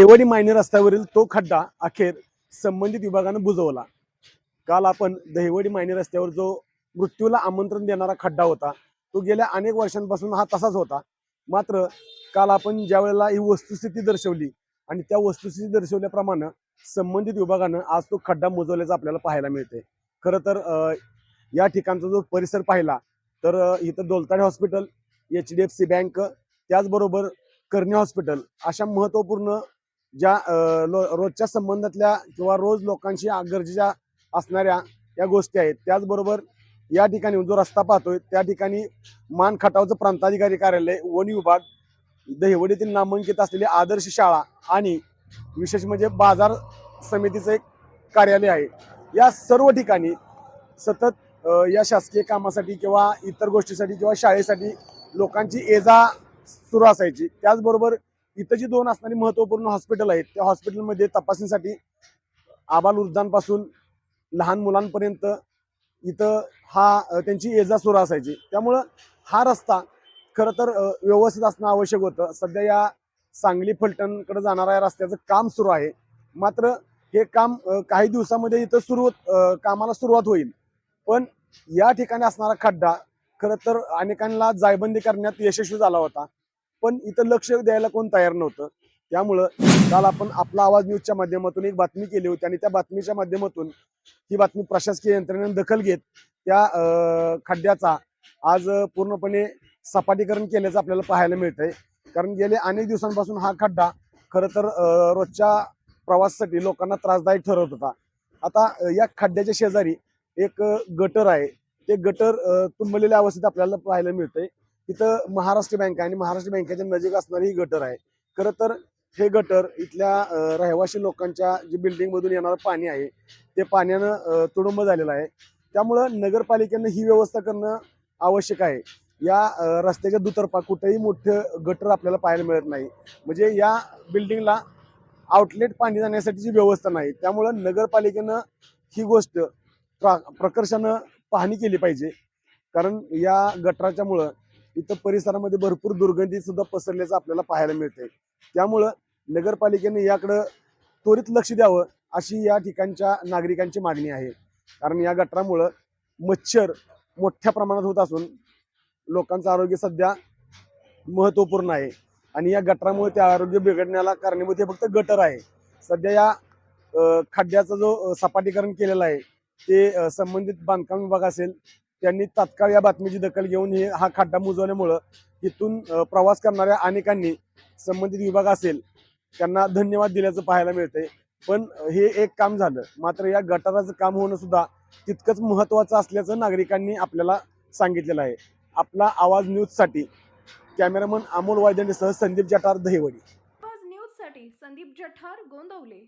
दहिवडी मायने रस्त्यावरील तो खड्डा अखेर संबंधित विभागानं बुजवला. काल आपण दहिवडी मायने रस्त्यावर जो मृत्यूला आमंत्रण देणारा खड्डा होता तो गेल्या अनेक वर्षांपासून हा तसाच होता. मात्र काल आपण ज्या वेळेला ही वस्तुस्थिती दर्शवली आणि त्या वस्तुस्थिती दर्शवल्याप्रमाणे संबंधित विभागानं आज तो खड्डा मुजवल्याचं आपल्याला पाहायला मिळते खरं तर या ठिकाणचा जो परिसर पाहिला तर इथं Doltade hospital H D F C bank त्याचबरोबर कर्णी हॉस्पिटल अशा महत्त्वपूर्ण ज्या लो- रोजच्या संबंधातल्या किंवा रोज लोकांशी गरजेच्या असणाऱ्या या गोष्टी आहेत. त्याचबरोबर या ठिकाणी जो रस्ता पाहतोय त्या ठिकाणी मान खटावचं प्रांताधिकारी कार्यालय वन विभाग दहिवडीतील नामांकित असलेली आदर्श शाळा आणि विशेष म्हणजे बाजार समितीचं एक कार्यालय आहे. या सर्व ठिकाणी सतत या शासकीय कामासाठी किंवा इतर गोष्टीसाठी किंवा शाळेसाठी लोकांची ये जा सुरू असायची. त्याचबरोबर इथं जी दोन असणारी महत्त्वपूर्ण हॉस्पिटल आहेत त्या हॉस्पिटलमध्ये तपासणीसाठी आबालवृद्धांपासून लहान मुलांपर्यंत इथं हा त्यांची येजा सुरू असायची. त्यामुळं हा रस्ता खरं तर व्यवस्थित असणं आवश्यक होतं. सध्या या सांगली फलटणकडे जाणाऱ्या या रस्त्याचं काम सुरू आहे. मात्र हे काम काही दिवसामध्ये इथं सुरू कामाला सुरुवात होईल. पण या ठिकाणी असणारा खड्डा खरं तर अनेकांना जायबंदी करण्यात यशस्वी झाला होता. पण इथं लक्ष द्यायला कोण तयार नव्हतं. त्यामुळं काल आपण आपला आवाज न्यूजच्या माध्यमातून एक बातमी केली होती आणि त्या बातमीच्या माध्यमातून ही बातमी प्रशासकीय यंत्रणेने दखल घेत त्या खड्ड्याचा आज पूर्णपणे सपाटीकरण केल्याचं आपल्याला पाहायला मिळतंय. कारण गेले अनेक दिवसांपासून हा खड्डा खरं तर रोजच्या प्रवासासाठी लोकांना त्रासदायक ठरवत होता. आता या खड्ड्याच्या शेजारी एक गटर आहे. ते गटर तुंबलेल्या अवस्थेत आपल्याला पाहायला मिळतंय. तिथं महाराष्ट्र बँक आहे आणि महाराष्ट्र बँकेच्या नजीक असणारी ही गटर आहे. खरं तर हे गटर इथल्या रहिवाशी लोकांच्या जे बिल्डिंगमधून येणारं पाणी आहे ते पाण्यानं तुडुंब झालेलं आहे. त्यामुळं नगरपालिकेनं ही व्यवस्था करणं आवश्यक आहे. या रस्त्याच्या दुतर्फा कुठेही मोठं गटर आपल्याला पाहायला मिळत नाही. म्हणजे या बिल्डिंगला आउटलेट पाणी जाण्यासाठीची व्यवस्था नाही त्यामुळं नगरपालिकेनं ही गोष्ट प्रा प्रकर्षानं पाहणी केली पाहिजे. कारण या गटराच्यामुळं इथं परिसरामध्ये भरपूर दुर्गंधी सुद्धा पसरल्याचं आपल्याला पाहायला मिळते त्यामुळं नगरपालिकेने याकडं त्वरित लक्ष द्यावं अशी या ठिकाणच्या नागरिकांची मागणी आहे. कारण या गटरामुळं मच्छर मोठ्या प्रमाणात होत असून लोकांचं आरोग्य सध्या महत्त्वपूर्ण आहे. आणि या गटरामुळे ते आरोग्य बिघडण्याला कारणीभूत हे फक्त गटर आहे. सध्या या खड्ड्याचा जो सपाटीकरण केलेला आहे ते संबंधित बांधकाम विभाग असेल त्यांनी तात्काळ या बातमीची दखल घेऊन हे हा खड्डा मुजवल्यामुळं इथून प्रवास करणाऱ्या अनेकांनी संबंधित विभाग असेल त्यांना धन्यवाद दिल्याचं पाहायला मिळतंय. पण हे एक काम झालं. मात्र या गटाराचं काम होणं सुद्धा तितकंच महत्त्वाचं असल्याचं नागरिकांनी आपल्याला सांगितलेलं आहे. आपला आवाज न्यूजसाठी कॅमेरामन अमोल वायदंडेसह संदीप जठार दहिवडी. आवाज न्यूजसाठी संदीप जठार गोंदवले.